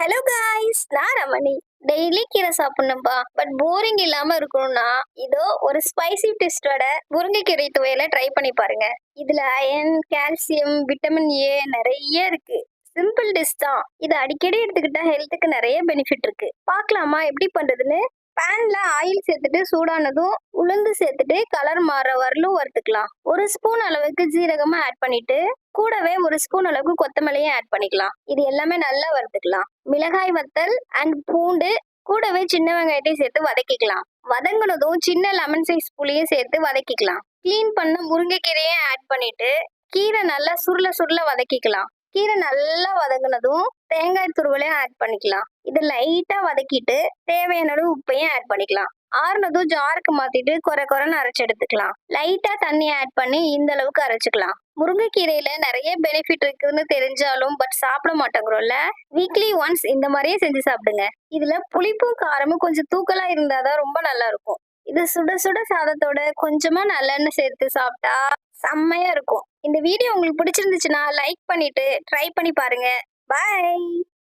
Hello guys நான் Ramani. Daily கீரை சாப்பிடணும்பா. But boring இல்லாம இருக்கணும்னா இதோ ஒரு ஸ்பைசி டிஸ்டோட முருங்கைக்கீரை துவையில ட்ரை பண்ணி பாருங்க. இதுல அயன் கால்சியம் விட்டமின் ஏ நிறைய இருக்கு. சிம்பிள் டிஷ் தான். இதை அடிக்கடி எடுத்துக்கிட்டா ஹெல்த்துக்கு நிறைய பெனிஃபிட் இருக்கு. பார்க்கலாமா? எப்படி பண்றதுன்னு? பேன்ல ஆயில் சேர்த்துட்டு சூடானதும் உளுந்து சேர்த்துட்டு கலர் மாற வரலும் வறுத்துக்கலாம். ஒரு ஸ்பூன் அளவுக்கு ஜீரகமா ஆட் பண்ணிட்டு கூடவே ஒரு ஸ்பூன் அளவுக்கு கொத்தமல்லியும் ஆட் பண்ணிக்கலாம். இது எல்லாமே நல்லா வறுத்துக்கலாம். மிளகாய் வத்தல் அண்ட் பூண்டு கூடவே சின்ன வெங்காயத்தையும் சேர்த்து வதக்கிக்கலாம். வதங்கினதும் சின்ன லெமன் சைஸ் புளியும் சேர்த்து வதக்கிக்கலாம். க்ளீன் பண்ண முருங்கைக்கீரையும் ஆட் பண்ணிட்டு கீரை நல்லா சுருள சுருள வதக்கிக்கலாம். கீரை நல்லா வதங்கினதும் தேங்காய் துருவலையும் ஆட் பண்ணிக்கலாம். இது லைட்டா வதக்கிட்டு தேவையான அளவு உப்பையும் ஆட் பண்ணிக்கலாம். ஆறுனதும் ஜாருக்கு மாத்திட்டு குறை குறைன்னு அரைச்சு எடுத்துக்கலாம். லைட்டா தண்ணி ஆட் பண்ணி இந்த அளவுக்கு அரைச்சுக்கலாம். முருங்கைக்கீரையில நிறைய பெனிஃபிட் இருக்குன்னு தெரிஞ்சாலும் பட் சாப்பிட மாட்டேங்கிறோம்ல? வீக்லி ஒன்ஸ் இந்த மாதிரியே செஞ்சு சாப்பிடுங்க. இதுல புளிப்பும் காரமும் கொஞ்சம் தூக்கலா இருந்தாதான் ரொம்ப நல்லா இருக்கும். இது சுட சுட சாதத்தோட கொஞ்சமா நல்லெண்ணெய் சேர்த்து சாப்பிட்டா செம்மையா இருக்கும். இந்த வீடியோ உங்களுக்கு பிடிச்சிருந்துச்சுன்னா லைக் பண்ணிட்டு ட்ரை பண்ணி பாருங்க. Bye.